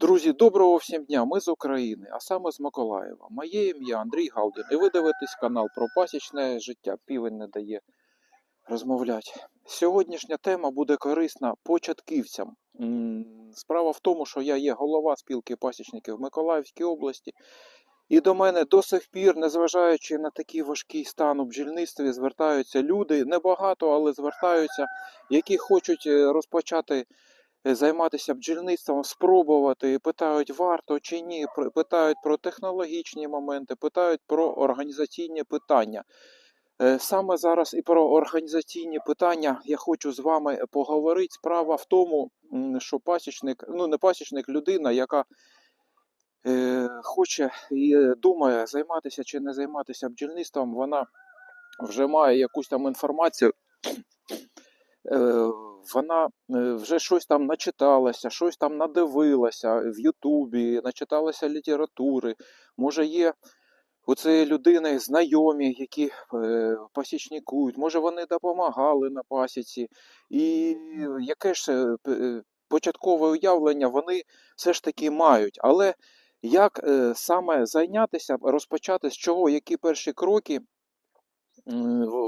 Друзі, доброго всім дня! Ми з України, а саме з Миколаєва. Моє ім'я Андрій Галдін. І ви дивитесь канал про пасічне життя. Півень не дає розмовляти. Сьогоднішня тема буде корисна початківцям. Справа в тому, що я є голова спілки пасічників Миколаївській області. І до мене до сих пір, незважаючи на такий важкий стан у бджільництві, звертаються люди, небагато, але звертаються, які хочуть е, розпочати займатися бджільництвом, спробувати, питають, варто чи ні, питають про технологічні моменти, питають про організаційні питання. Е, Саме зараз і про організаційні питання я хочу з вами поговорити. Справа в тому, що пасічник, ну не пасічник, людина, яка е, хоче і е, думає займатися чи не займатися бджільництвом, вона вже має якусь там інформацію. Е, вона е, вже щось там начиталася, щось там надивилася в Ютубі, начиталася літератури. Може, є у цієї людини знайомі, які е, пасічникують, може вони допомагали на пасіці. І яке ж початкове уявлення вони все ж таки мають. Але як саме зайнятися, розпочати з чого, які перші кроки,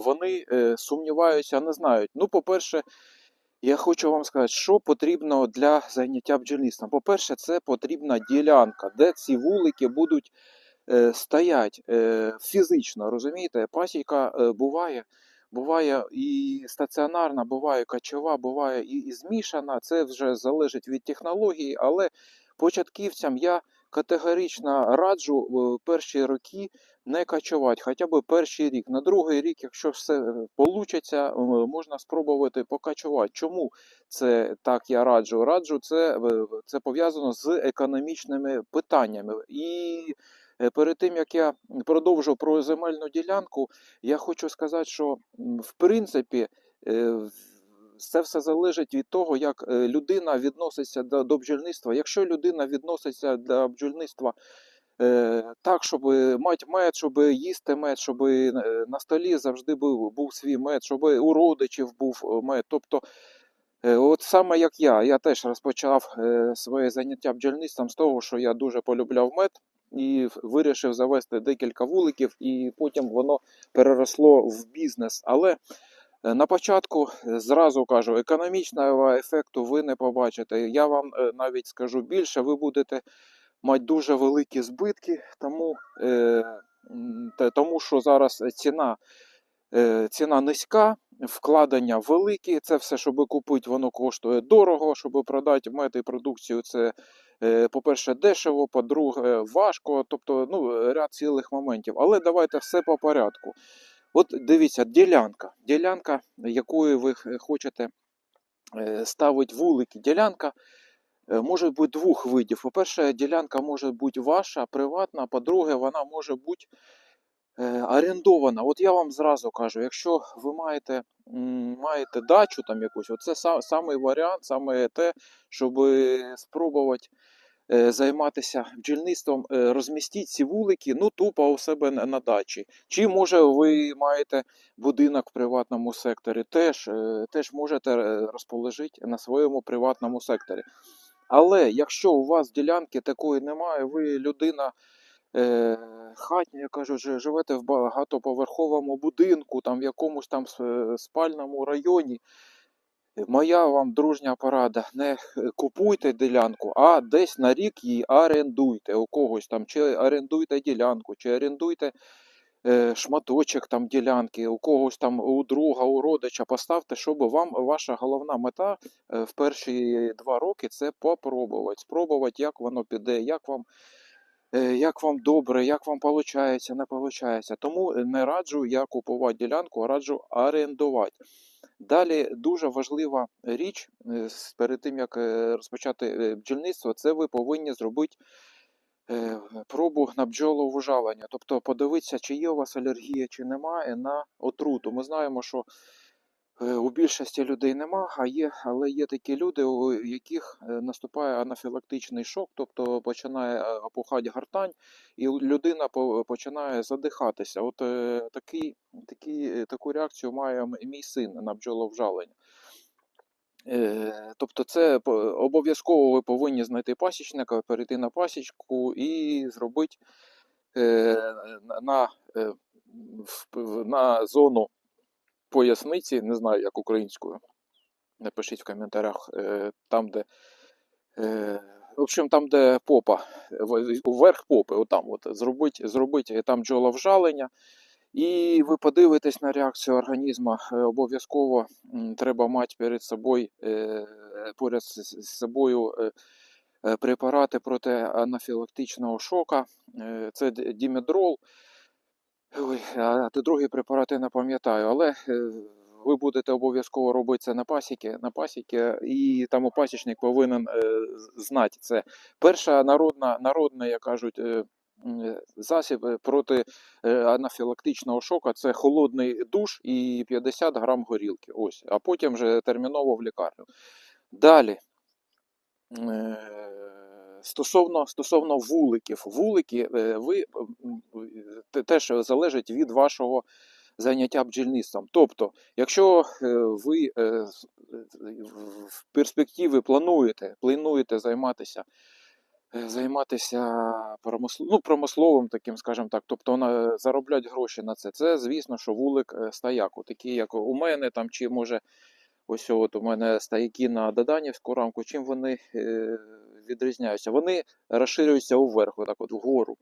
вони е, сумніваються, не знають. Ну, по-перше, я хочу вам сказати, що потрібно для заняття бджільництвом. По-перше, це потрібна ділянка, де ці вулики будуть е, стоять е, фізично, розумієте? Пасіка буває, буває і стаціонарна, буває кочова, буває і, і змішана. Це вже залежить від технології, але початківцям я категорично раджу перші роки не качувати, хоча б перший рік. На другий рік, якщо все вийде, можна спробувати покачувати. Чому це так я раджу? Раджу це, е, це пов'язано з економічними питаннями. І е, перед тим як я продовжу про земельну ділянку, я хочу сказати, що в принципі. е, Це все залежить від того, як е, людина відноситься до, бджільництва. Якщо людина відноситься до бджільництва е, так, щоб мати мед, щоб їсти мед, щоб е, на столі завжди був, був свій мед, щоб у родичів був е, мед. Тобто, е, от саме як я, я теж розпочав е, своє заняття бджільництвом з того, що я дуже полюбляв мед і вирішив завести декілька вуликів, і потім воно переросло в бізнес. Але Е, На початку е, зразу кажу, економічного ефекту ви не побачите. Я вам е, навіть скажу більше, ви будете мати дуже великі збитки, тому, е, тому що зараз ціна, е, ціна низька, вкладення великі. Це все, щоб купити, воно коштує дорого, щоб продати мед і продукцію. Це, е, по-перше, дешево, по-друге, важко. Тобто, ну, ряд цілих моментів. Але давайте все по порядку. От дивіться, ділянка. Ділянка, якою ви хочете е, ставити вулики. Ділянка е, може бути двох видів. По-перше, ділянка може бути ваша, приватна, по-друге, вона може бути е, орендована. От я вам зразу кажу, якщо ви маєте, маєте дачу там якусь, оце са- самий варіант, саме те, щоб спробувати е, займатися бджільництвом, е, розмістіть ці вулики, ну тупо у себе на, дачі. Чи може ви маєте будинок в приватному секторі, теж, е, теж можете е, розположити на своєму приватному секторі. Але якщо у вас ділянки такої немає, ви людина е, хатня, я кажу, живете в багатоповерховому будинку, там в якомусь там спальному районі. Моя вам дружня порада: не купуйте ділянку, а десь на рік її орендуйте у когось там, чи орендуйте ділянку, чи орендуйте шматочок там ділянки, у когось там у друга, у родича поставте, щоб вам ваша головна мета е, в перші два роки це попробувати, спробувати, як воно піде, як вам. е, Як вам добре, як вам виходить, не виходить. Тому не раджу я купувати ділянку, а раджу орендувати. Далі дуже важлива річ е, перед тим, як е, розпочати е, бджільництво, це ви повинні зробити е, пробу на бджолову жалення. Тобто подивитися, чи є у вас алергія, чи немає на отруту. Ми знаємо, що е, у більшості людей нема, а є, але є такі люди, у яких е, наступає анафілактичний шок, тобто починає е, опухати гортань, і людина по- починає задихатися. От е, такий, е, таку реакцію має мій син на бджоловжалення. Е, Тобто, це обов'язково ви повинні знайти пасічника, перейти на пасічку і зробити е, на, е, на зону поясниці, не знаю як українською. Напишіть в коментарях, там, де. В общем, там, де попа, вверх попи, отам, от, зробить, зробить там джоловжалення, і ви подивитесь на реакцію організму. Е, Обов'язково треба мати перед собою, е, поряд з собою е, препарати проти анафілактичного шока. Це дімедрол. Ой, а другий препарат я не пам'ятаю, але ви будете обов'язково робити це на пасіки, на пасіки, і там пасічник повинен знати це. Перша народна, народна, як кажуть, засіб е, проти е, анафілактичного шока це холодний душ і 50 грам горілки. Ось, а потім вже терміново в лікарню. Далі. Е, Стосовно, стосовно вуликів, вулики е, ви теж залежить від вашого заняття бджільництвом. Тобто, якщо е, ви е, е, в перспективі плануєте, плануєте займатися, е, займатися промисло, ну, промисловим таким, скажімо так, тобто на, заробляти гроші на це, це звісно, що вулик е, стояку, такі як у мене там, чи може Ось от у мене стояки на Доданівську рамку. Чим вони е, відрізняються? Вони розширюються вверх, отак от вгору.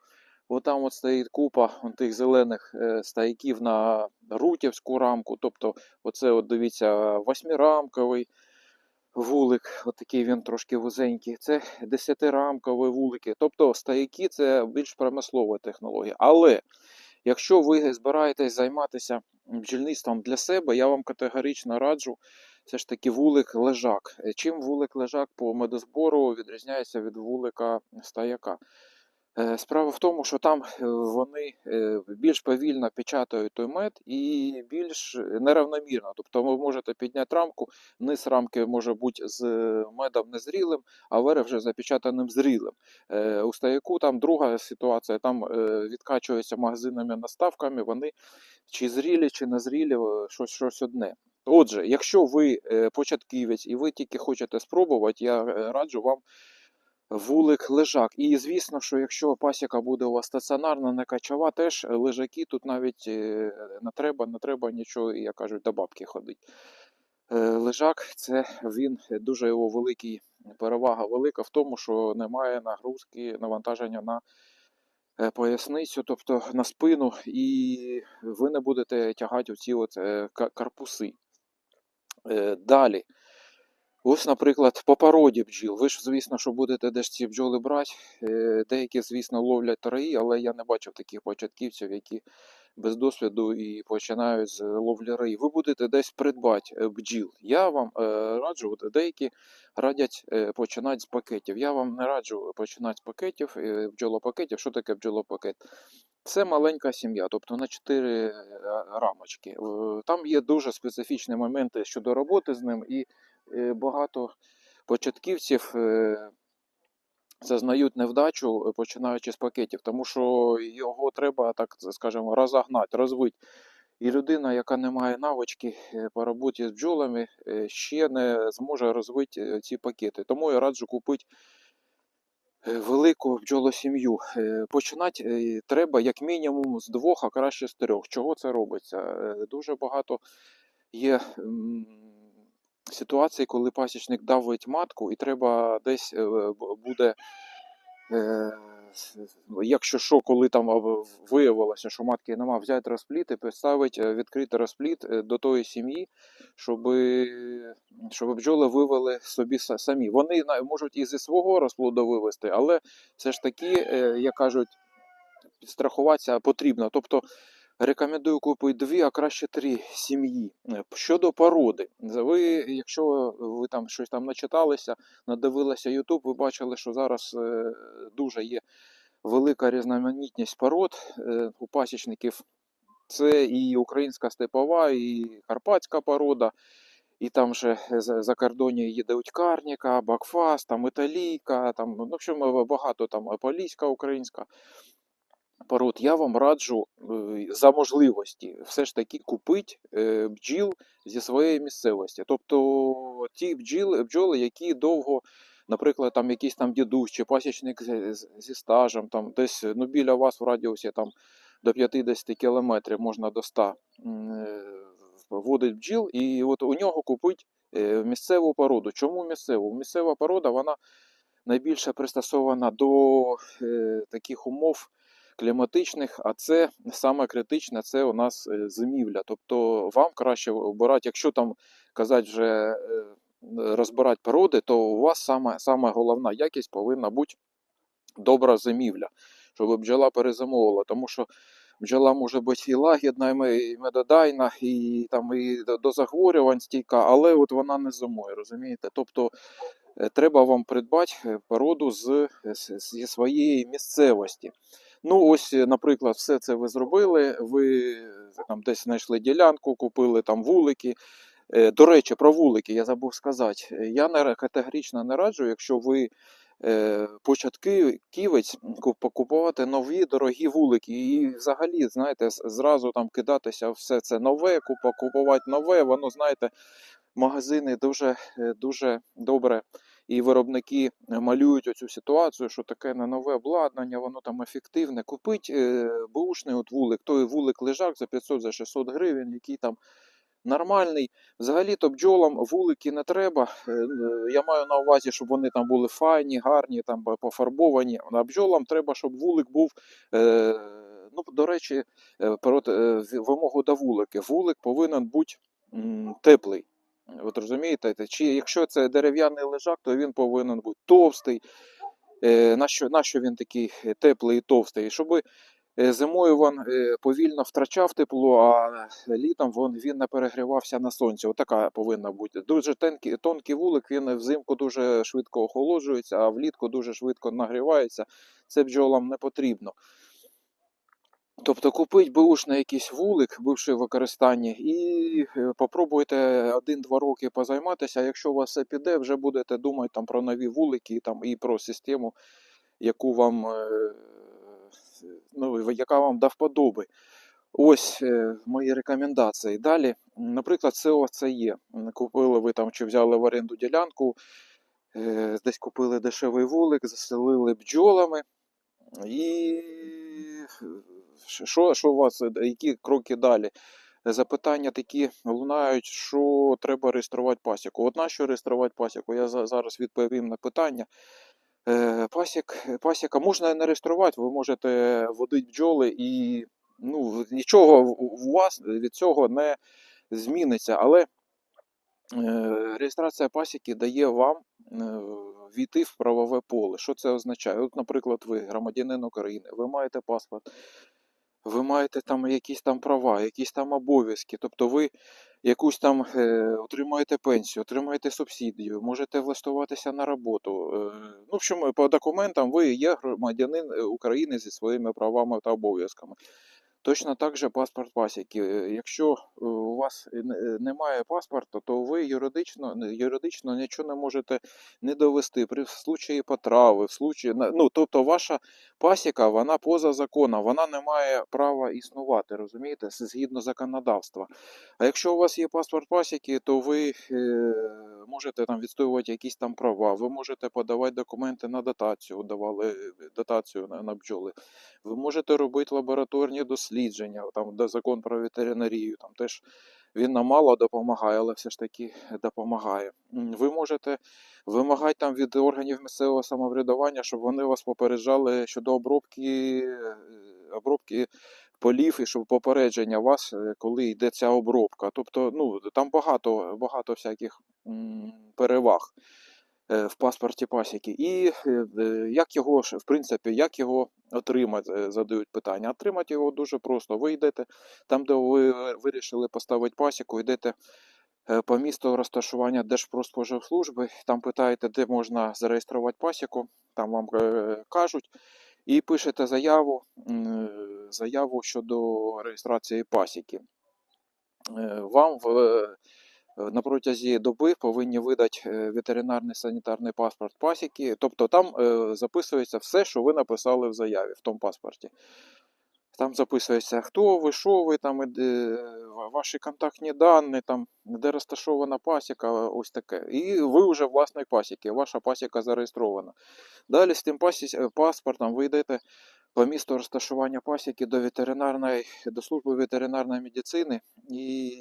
От там от стоїть купа тих зелених е, стояків на Рутівську рамку. Тобто, оце от дивіться, восьмирамковий вулик, отакий він трошки вузенький. Це десятирамкові вулики. Тобто стояки це більш промислова технологія. Але якщо ви збираєтесь займатися бджільництвом для себе, я вам категорично раджу все ж таки вулик лежак. Чим вулик лежак по медозбору відрізняється від вулика стояка? Е, Справа в тому, що там е, вони е, більш повільно печатають той мед і більш неравномірно. Тобто ви можете підняти рамку, низ рамки може бути з медом незрілим, а верх вже запечатаним зрілим. У стояку там друга ситуація, там відкачуються магазинними наставками, вони чи зрілі, чи незрілі, щось, щось одне. Отже, якщо ви початківець і ви тільки хочете спробувати, я раджу вам вулик лежак. І звісно, що якщо пасіка буде у вас стаціонарна, не качова, теж лежаки тут навіть е, не треба, не треба нічого, як кажуть, до бабки ходить. Е, Лежак це він дуже його великий перевага велика в тому, що немає нагрузки, навантаження на е, поясницю, тобто на спину, і ви не будете тягати оці от карпуси. Далі. Ось, наприклад, по породі бджіл. Ви ж, звісно, що будете десь ці бджоли брати. Е, Деякі, звісно, ловлять раї, але я не бачив таких початківців, які без досвіду і починають з ловлі раї. Ви будете десь придбати е, бджіл. Я вам е, раджу, деякі радять починати з пакетів. Я вам не раджу починати з пакетів, бджолопакетів. Що таке бджолопакет? Це маленька сім'я, тобто на 4 рамочки. Там є дуже специфічні моменти щодо роботи з ним, і багато початківців е, зазнають невдачу, е, починаючи з пакетів, тому що його треба, так скажемо, розогнати, розвити. І людина, яка не має навички е, по роботі з бджолами, е, ще не зможе розвити е, ці пакети. Тому я раджу купити е, велику бджолосім'ю. Е, Починати е, треба як мінімум з двох, а краще з трьох. Чого це робиться? Е, Дуже багато є м, ситуацій, коли пасічник давить матку, і треба десь е, буде. е, Якщо що, коли там виявилося, що матки нема, взяти розпліт і поставити е, відкритий розпліт до тої сім'ї, щоб, щоб бджоли вивели собі самі. Вони можуть і зі свого розплоду вивести, але все ж таки, як кажуть, страхуватися потрібно. Тобто рекомендую купити дві, а краще три сім'ї. Е, Щодо породи, ви, якщо ви там щось там начиталися, надивилися YouTube, ви бачили, що зараз е, дуже є велика різноманітність пород е, у пасічників. Це і українська степова, і карпатська порода, і там же за, кордоні є Деутькарніка, Бакфас, там Італійка, там, ну, в общем, багато там поліська українська. Пород, я вам раджу е, за можливості все ж таки купити е, бджіл зі своєї місцевості. Тобто ті бджіли, бджоли, які довго, наприклад, там якийсь там дідусь чи пасічник зі стажем, там десь ну, біля вас в радіусі там, до 50 кілометрів можна до 100 м, е, водить бджіл, і от у нього купить місцеву породу. Чому місцеву? Місцева порода вона найбільше пристосована до е, таких умов кліматичних, а це саме критичне, це у нас е, зимівля. Тобто вам краще обирати, якщо там казати вже е, розбирати породи, то у вас саме, саме головна якість повинна бути добра зимівля, щоб бджола перезимовувала. Тому що бджола може бути і лагідна, і медодайна, і, там, і до- захворювань стійка, але от вона не зимує, розумієте? Тобто е, треба вам придбати породу з, зі своєї місцевості. Ну, ось, е, наприклад, все це ви зробили, ви е, там десь знайшли ділянку, купили там вулики. Е, До речі, про вулики я забув сказати. Я не категорично не раджу, якщо ви початки ківець куп- купувати нові дорогі вулики. І взагалі, знаєте, зразу там кидатися все це нове, купувати нове, воно, знаєте, магазини дуже, дуже добре. І виробники малюють оцю ситуацію, що таке не нове обладнання, воно там ефективне. Купить е, бушний от вулик, той вулик лежак за 500 за 600 гривень, який там нормальний. Взагалі-то бджолам вулики не треба. Е, е, Я маю на увазі, щоб вони там були файні, гарні, там пофарбовані. А бджолам треба, щоб вулик був. Е, ну, до речі, е, про е, вимогу до вулики. Вулик повинен бути теплий. От розумієте, чи якщо це дерев'яний лежак, то він повинен бути товстий. Е, нащо, нащо він такий е, теплий і товстий? Щоб зимою він е, повільно втрачав тепло, а літом він, він не перегрівався на сонці. Отака повинна бути. Дуже тонкий, тонкий вулик, він взимку дуже швидко охолоджується, а влітку дуже швидко нагрівається. Це бджолам не потрібно. Тобто купить бушний якийсь вулик, бивший в використанні, і е, попробуйте один-два роки позайматися. Якщо у вас все піде, вже будете думати там про нові вулики там, і про систему, яку вам, е, ну, яка вам до вподоби. Ось е, мої рекомендації. Далі, наприклад, це є. Купили ви там чи взяли в оренду ділянку, десь купили дешевий вулик, заселили бджолами. І що, що у вас, е, які кроки далі? Запитання такі лунають, що треба реєструвати пасіку. От на що реєструвати пасіку? Я зараз відповім на питання. Е, Пасік, пасіка можна не реєструвати, ви можете водити бджоли і ну, нічого у- вас від цього не зміниться. Але е, реєстрація пасіки дає вам війти в правове поле. Що це означає? От, наприклад, ви громадянин України, ви маєте паспорт, ви маєте там якісь там права, якісь там обов'язки. Тобто ви якусь там е, отримаєте пенсію, отримаєте субсидію, можете влаштуватися на роботу. Е, ну, в общем, по документам ви є громадянин е, України зі своїми правами та обов'язками. Точно так же паспорт пасіки. Е, Якщо е, у вас е, не- немає паспорта, то ви юридично, юридично нічого не можете не довести при в случаї потрави, в случаї, ну, тобто ваша пасіка, вона поза законом, вона не має права існувати, розумієте, згідно законодавства. А якщо у вас є паспорт пасіки, то ви е, можете там відстоювати якісь там права, ви можете подавати документи на дотацію, давали дотацію на, на бджоли. Ви можете робити лабораторні дослідження, там де закон про ветеринарію, там теж він нам мало допомагає, але все ж таки допомагає. Ви можете вимагати там від органів місцевого самоврядування, щоб вони вас попереджали щодо обробки, е, обробки полів і щоб попередження вас, е, коли йде ця обробка. Тобто, ну там багато, багато всяких переваг в паспорті пасіки. І е, е, як його в принципі, як його отримати, е, задають питання. Отримати його дуже просто. Ви йдете там, де ви вирішили поставити пасіку, йдете е, по місту розташування Держпродспоживслужби, там питаєте, де можна зареєструвати пасіку, там вам е, кажуть, і пишете заяву, е, заяву щодо реєстрації пасіки. Е, Вам в, е, на протязі доби повинні видати е, ветеринарний санітарний паспорт пасіки. Тобто там е, записується все, що ви написали в заяві в тому паспорті. Там записується, хто ви, що ви, там, ваші контактні дані, там, де розташована пасіка, ось таке. І ви вже власник пасіки, ваша пасіка зареєстрована. Далі з тим е, паспортом ви йдете по місту розташування пасіки до ветеринарної, до служби ветеринарної медицини і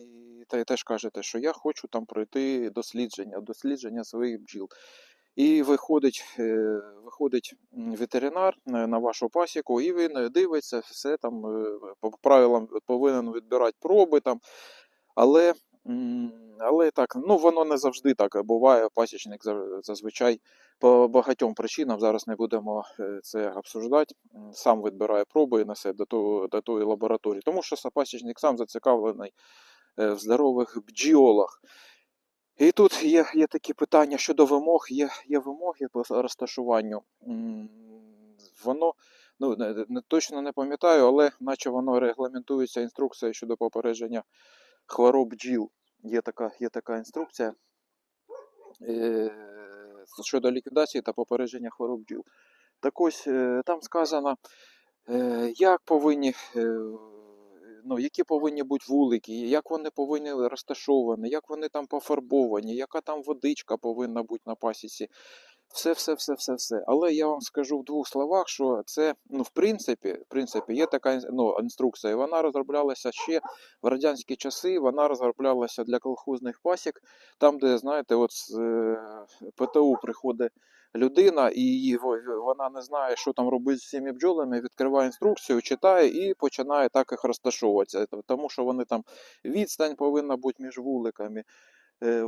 та, теж кажете, що я хочу там пройти дослідження, дослідження своїх бджіл. І виходить, е, виходить ветеринар на на вашу пасіку, і він е, дивиться, все там е, по правилам повинен відбирати проби там. Але, але так, ну воно не завжди так буває. Пасічник зазвичай по багатьом причинам, зараз не будемо е, це обсуждати, сам відбирає проби і несе до, того, до тої лабораторії. Тому що пасічник сам зацікавлений е, в здорових бджіолах. І тут є, є такі питання щодо вимог, є, є вимоги по розташуванню. Воно, ну, не- точно не пам'ятаю, але наче воно регламентується інструкцією щодо попередження хвороб бджіл. Є така, є така інструкція е, щодо ліквідації та попередження хвороб бджіл. Так ось е, там сказано, е, як повинні, е, ну, які повинні бути вулики, як вони повинні розташовані, як вони там пофарбовані, яка там водичка повинна бути на пасіці. Все, все, все, все, все. Але я вам скажу в двох словах, що це, ну, в принципі, в принципі, є така ну, інструкція. Вона розроблялася ще в радянські часи. Вона розроблялася для колхозних пасік, там, де, знаєте, от з е, ПТУ приходить людина, і вона не знає, що там робити з цими бджолами, відкриває інструкцію, читає і починає так їх розташовуватися. Тому що вони там відстань повинна бути між вуликами. е,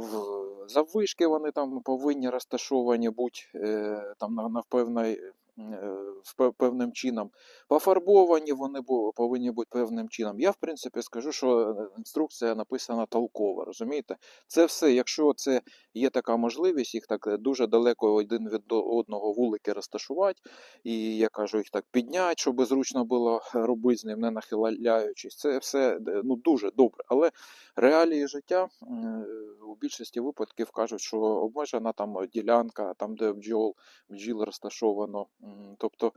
Заввишки вони там повинні розташовані бути е, там на, на певний, е, в пев- певним чином. Пофарбовані вони повинні бути певним чином. Я, в принципі, скажу, що е, інструкція написана толково, розумієте? Це все, якщо це є така можливість, їх так е, дуже далеко один від одного вулики розташувати, і я кажу, їх так підняти, щоб зручно було робити з ним, не нахиляючись. Це все е, ну, дуже добре. Але реалії життя е, у більшості випадків кажуть, що обмежена там ділянка, там, де бджол, бджіл розташовано. Тобто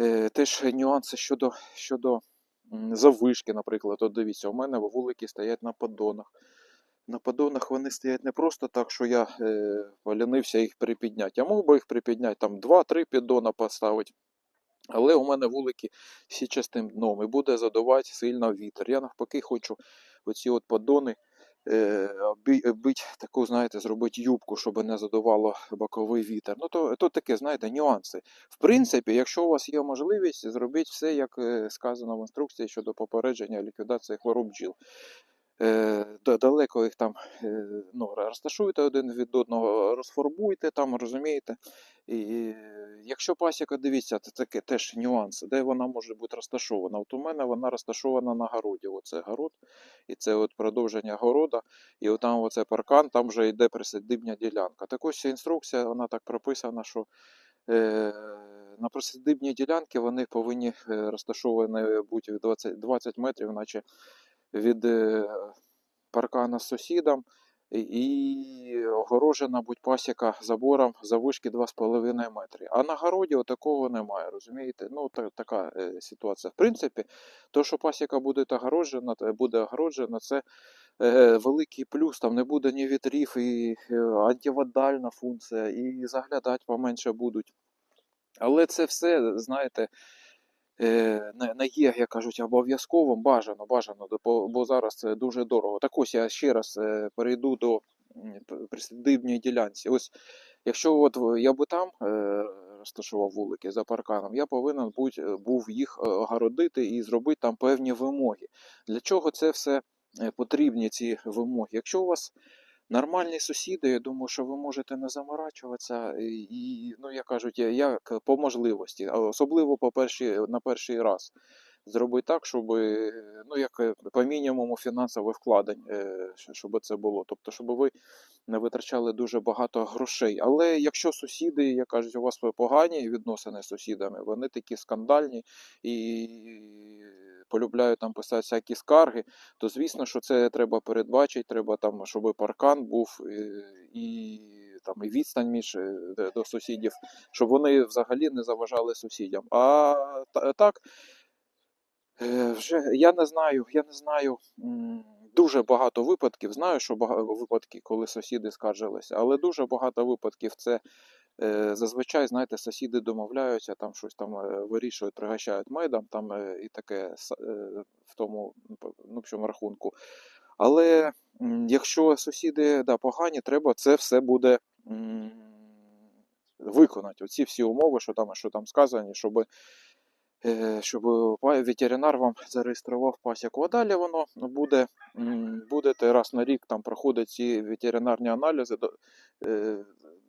е, теж нюанси щодо, щодо м, заввишки, наприклад. От дивіться, у мене вулики стоять на поддонах. На поддонах вони стоять не просто так, що я е, полінився їх припідняти. Я мог би їх припідняти, там 2-3 піддона поставити. Але у мене вулики січастим дном і буде задувати сильно вітер. Я навпаки хочу оці от поддони бить таку, знаєте, зробити юбку, щоб не задувало боковий вітер. Ну, то, то таке, знаєте, нюанси. В принципі, якщо у вас є можливість, зробіть все, як е, сказано в інструкції щодо попередження ліквідації хвороб бджіл. Е, да- далеко їх там е, ну, розташуйте один від одного, розфарбуйте там, розумієте. І якщо пасіка, дивіться, це таке теж нюанс, де вона може бути розташована. От у мене вона розташована на городі. Оце город, і це от продовження города, і от там оце паркан, там вже йде присадибня ділянка. Так ось інструкція, вона так прописана, що е, на присадибні ділянки вони повинні розташовані бути 20, 20 метрів, наче від е, паркана з сусідом, і- огорожена будь пасіка забором заввишки 2,5 метри. А на городі такого немає, розумієте? Ну, та, така е, ситуація. В принципі, то, що пасіка буде огороджена, та буде огороджена, це е, великий плюс. Там не буде ні вітрів, і е, антивандальна функція, і заглядати поменше будуть. Але це все, знаєте, е, не, є, як кажуть, обов'язковим, бажано, бажано, бо, зараз це дуже дорого. Так ось я ще раз е, перейду до м, ділянці. Ось, якщо от я би там е, розташував вулики за парканом, я повинен будь, е, був їх огородити і зробити там певні вимоги. Для чого це все потрібні, ці вимоги? Якщо у вас Нормальні сусіди, я думаю, що ви можете не заморачуватися, і, ну, як кажуть, як по можливості, особливо по перші, на перший раз. Зробити так, щоб, ну, як е, по мінімуму фінансових вкладень, е, щоб це було. Тобто, щоб ви не витрачали дуже багато грошей. Але якщо сусіди, як кажуть, у вас погані відносини з сусідами, вони такі скандальні і полюбляють там писати всякі скарги, то звісно, що це треба передбачити, треба там, щоб паркан був е, і там і відстань між е, до сусідів, щоб вони взагалі не заважали сусідям. А так, Е, Вже я не знаю, я не знаю. Дуже багато випадків. Знаю, що багато випадки, коли сусіди скаржилися, але дуже багато випадків це зазвичай, знаєте, сусіди домовляються, там щось там е, вирішують, пригощають медом, там е, і таке е, в тому ну, ну, в чому рахунку. Але якщо сусіди да, погані, треба це все буде виконати. Оці всі умови, що там, що там сказані, щоб, е, щоб ветеринар вам зареєстрував пасіку. А далі воно буде, будете раз на рік там проходить ці ветеринарні аналізи.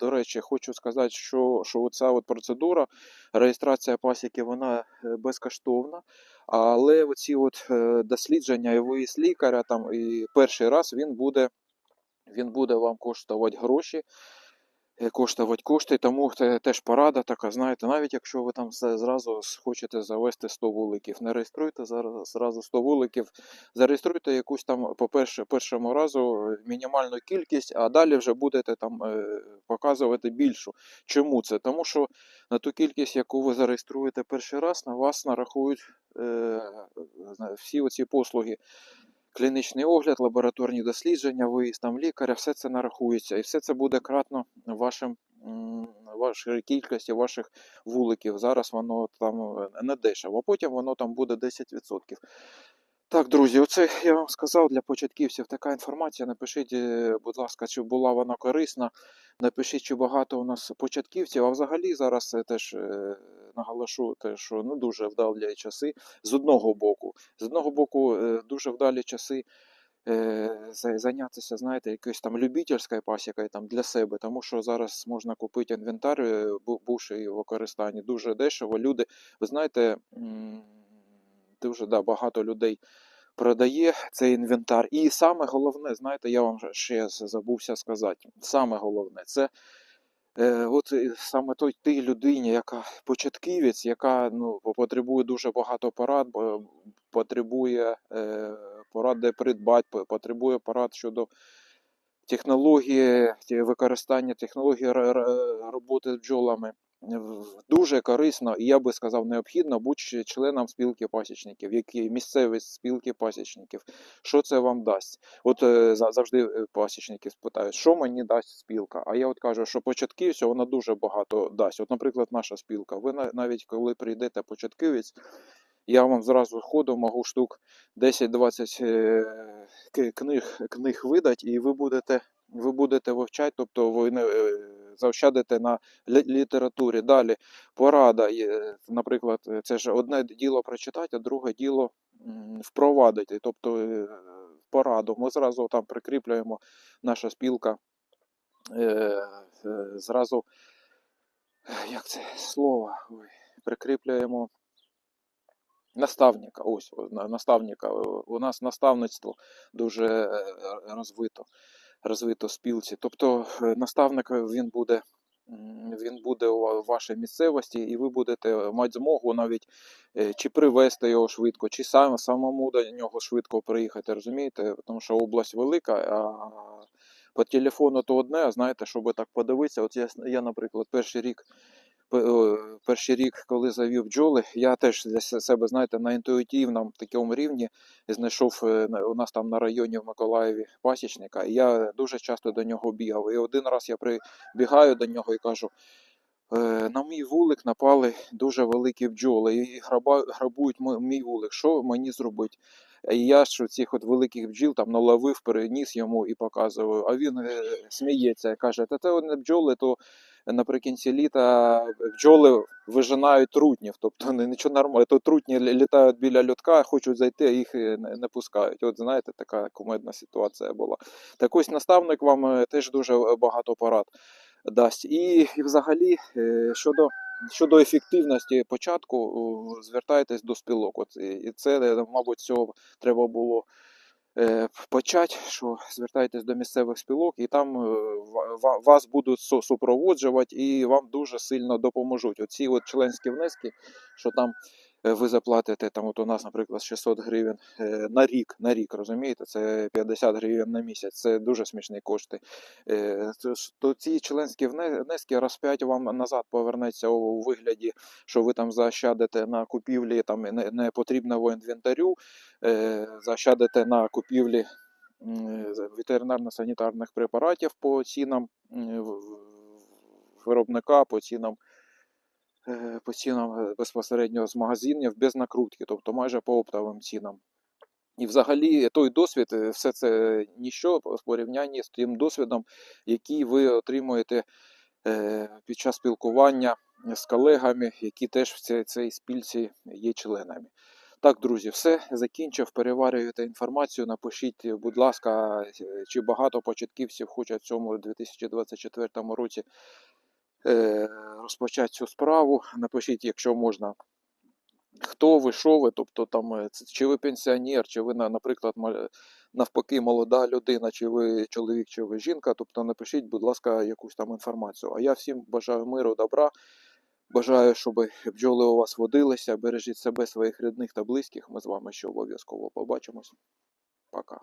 До, речі, хочу сказати, що, що ця процедура реєстрація пасіки, вона е, безкоштовна. Але оці от е, дослідження і виїзд лікаря там і перший раз він буде, він буде вам коштувати гроші, коштувати кошти, тому те- теж порада така, знаєте, навіть якщо ви там зразу хочете завести 100 вуликів, не реєструйте зразу 100 вуликів, зареєструйте якусь там, по-перше, першому разу е, мінімальну кількість, а далі вже будете там е, показувати більшу. Чому це? Тому що на ту кількість, яку ви зареєструєте перший раз, на вас нарахують е, всі оці послуги. Клінічний огляд, лабораторні дослідження, виїзд там лікаря, все це нарахується. І все це буде кратно вашим, вашій кількості ваших вуликів. Зараз воно там е, не дешево, а потім воно там буде 10%. Так, друзі, оце я вам сказав для початківців така інформація. Напишіть, е, будь ласка, чи була вона корисна. Напишіть, чи багато у нас початківців. А взагалі зараз е, теж е, наголошу, те, що не дуже вдалі часи з одного боку. З одного боку, дуже вдалі часи зайнятися, знаєте, якоюсь там любительською пасікою там для себе, тому що зараз можна купити інвентар, бу- бувший в використанні, дуже дешево. Люди, ви знаєте, м, дуже да, багато людей продає цей інвентар. І саме головне, знаєте, я вам ще забувся сказати. Саме головне, це е, от е, саме той тій людині, яка початківець, яка ну, потребує дуже багато порад, потребує е, порад, де придбати, потребує порад щодо технології, використання технології роботи з бджолами. Дуже корисно, і я би сказав, необхідно бути членом спілки пасічників, які місцеві спілки пасічників. Що це вам дасть? От е, завжди е, пасічники спитають, що мені дасть спілка. А я от кажу, що початківцю вона дуже багато дасть. От, наприклад, наша спілка. Ви навіть коли прийдете початківець, я вам зразу ходу можу штук 10-20 е, книг, книг видати, і ви будете, ви будете вивчати, тобто ви не заощадите на літературі. Далі порада. Наприклад, це ж одне діло прочитати, а друге діло впровадити. Тобто е, пораду. Ми зразу там прикріплюємо наша спілка. е, е, Зразу, як це слово? Прикріплюємо наставника. Ось наставника. У нас наставництво дуже розвито, розвито спілці. Тобто е, наставник е, він буде. Він буде у вашій місцевості, і ви будете мати змогу навіть е, чи привезти його швидко, чи сам, самому до нього швидко приїхати, розумієте? Тому що область велика, а по телефону то одне, а знаєте, щоб так подивитися. От я, я наприклад, перший рік перший рік, коли завів бджоли, я теж для себе, знаєте, на інтуїтивному такому рівні знайшов е, у нас там на районі в Миколаєві пасічника, і я дуже часто до нього бігав. І один раз я прибігаю до нього і кажу. «Е, На мій вулик напали дуже великі бджоли і грабують мій вулик. Що мені зробити? І я ж цих от великих бджіл там наловив, переніс йому і показував. А він е, сміється, каже: Та це не бджоли, то наприкінці літа бджоли вижинають трутнів. Тобто нічого нормального. То трутні літають біля льотка, хочуть зайти, їх е, не, пускають. От знаєте, така кумедна ситуація була. Так ось наставник вам е, теж дуже багато порад дасть. І, і взагалі, щодо. Щодо ефективності початку, звертайтесь до спілок. От, і це, е, мабуть, цього треба було е, почати, що звертайтесь до місцевих спілок, і там е, ва- ва- вас будуть супроводжувати і вам дуже сильно допоможуть. Оці от членські внески, що там ви заплатите там, от у нас, наприклад, 600 гривень е, на рік, на рік, розумієте, це 50 гривень на місяць, це дуже смішні кошти. Е, то ці членські внески раз п'ять вам назад повернеться у вигляді, що ви там заощадите на купівлі там не- непотрібного інвентарю, е, заощадите на купівлі ветеринарно-санітарних препаратів по цінам виробника, по цінам е, по цінам е, безпосередньо з магазинів без накрутки, тобто майже по оптовим цінам. І взагалі той досвід, е, все це ніщо в порівнянні з тим досвідом, який ви отримуєте е, під час спілкування з колегами, які теж в цій, спільці є членами. Так, друзі, все закінчив. Переварюєте інформацію. Напишіть, будь ласка, е, чи багато початківців хочуть в цьому 2024 році е, розпочати цю справу. Напишіть, якщо можна, хто ви, що ви, тобто там, е, чи ви пенсіонер, чи ви, наприклад, навпаки, молода людина, чи ви чоловік, чи ви жінка. Тобто напишіть, будь ласка, якусь там інформацію. А я всім бажаю миру, добра. Бажаю, щоб бджоли у вас водилися. Бережіть себе, своїх рідних та близьких. Ми з вами ще обов'язково побачимось. Пока.